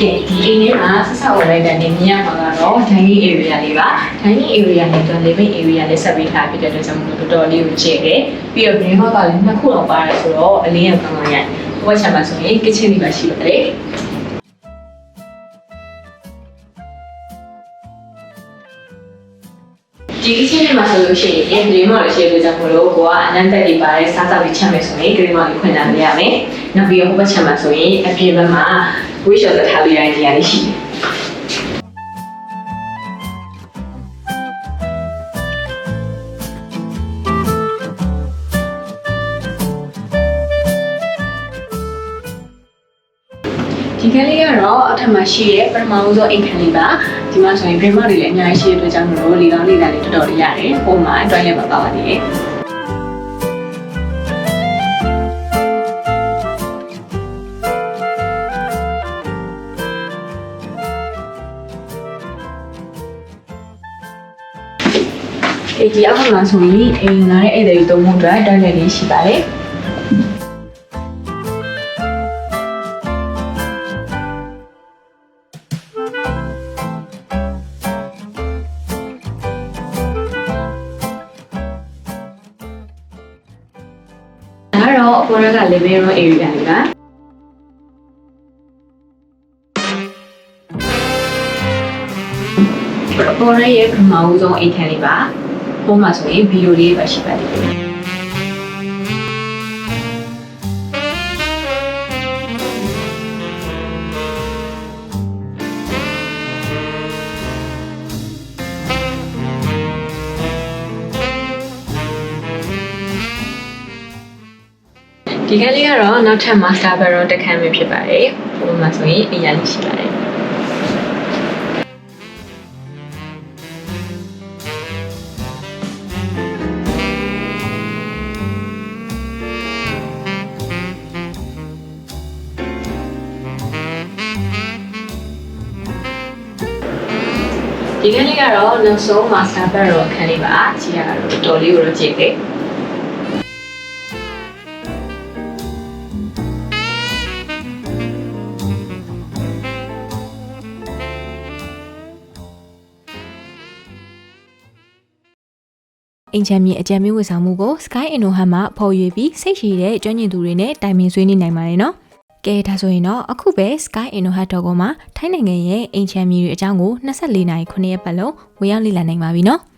ကဲဒီအိမ်ထဲမှာဆက်ဆောက်လိုက်တဲ့နေမြင်ရမှာကတော့ dining area လေးပါ dining area နဲ့တော့ living area လေးဆက်ပေးထားဖြစ်တဲ့အတွက်ကြောင့်မလို့တော်တော်လေးကိုကျဲတယ်ပြီးတော့ green hall ကလည်းနှစ်ခုတော့ပါတယ်ဆိုတော့အလင်းရောကောင်းကောင်းရိုက်ဘဝချမ်းမှာဆိုရင် kitchen လေးပါရှိပါတယ် ဒီအချင်းလေးမှာဆိုလို့ရှိရင်ဂရင်းမော်လေးရှိလို့ကြောင့်မလို့ကိုကအနမ်းတက်တွေပါတဲ့စားသောက်တွေချက်မယ်ဆိုရင်ဂရင်းမော်လေးခွင့်လာရမယ်။နောက်ပြီးတော့ဟိုဘက်ချက်မှာဆိုရင်အပြင်ဘက်မှာဝိရှော်သထားလို့ရတဲ့နေရာလေးရှိတယ်။ ဒီကလေးကတော့အထက်မှာရှိရဲ့ပထမဦးဆုံးအိမ်ခန်းလေးပါဒီမှာဆိုရင် green mark တွေလည်းအများကြီးရှိတဲ့အတွက်ကြောင့်မလို့လေကောင်းလေးလာလေးတော်တော်လေးရတယ်ပုံမှန် toilet ပါပါပါသေးတယ်အေးဒီအောက်မှာဆိုရင်အိမ်လာတဲ့အိမ်တွေတုံးမှုအတွက် toilet လေးရှိပါတယ် အပေါ်က living room area လေးပါအပေါ်ရဲ့ပထမဦးဆုံးအိမ်ခန်းလေးပါ။ပုံမှာဆိုရင်ဗီဒီယိုလေးပါရှိပါတယ်။ ဒီကလေးကတော့နောက်ထပ် master bedroom တစ်ခန်းပဲဖြစ်ပါတယ်။ပုံမှာဆိုရင်အရာလေးရှိပါတယ်။ဒီကနေ့ကတော့နောက်ဆုံး master bedroom အခန်းလေးပါ။ကြည့်ရတော့တော်လေးကိုတော့ကြည့်ခဲ့။ အိမ်ချမ်းမြေအကြံပေးဝေဆောင်မှုကို Sky Innohan မှဖော်ရွေပြီးစိတ်ရှိတဲ့ကျွမ်းကျင်သူတွေနဲ့တိုင်ပင်ဆွေးနွေးနိုင်ပါတယ်နော်။ကဲဒါဆိုရင်တော့အခုပဲ Sky Innohan.com မှာထိုင်းနိုင်ငံရဲ့အိမ်ချမ်းမြေတွေအကြောင်းကို24နာရီ9ရက်ပတ်လုံးဝင်ရောက်လေ့လာနိုင်ပါပြီနော်။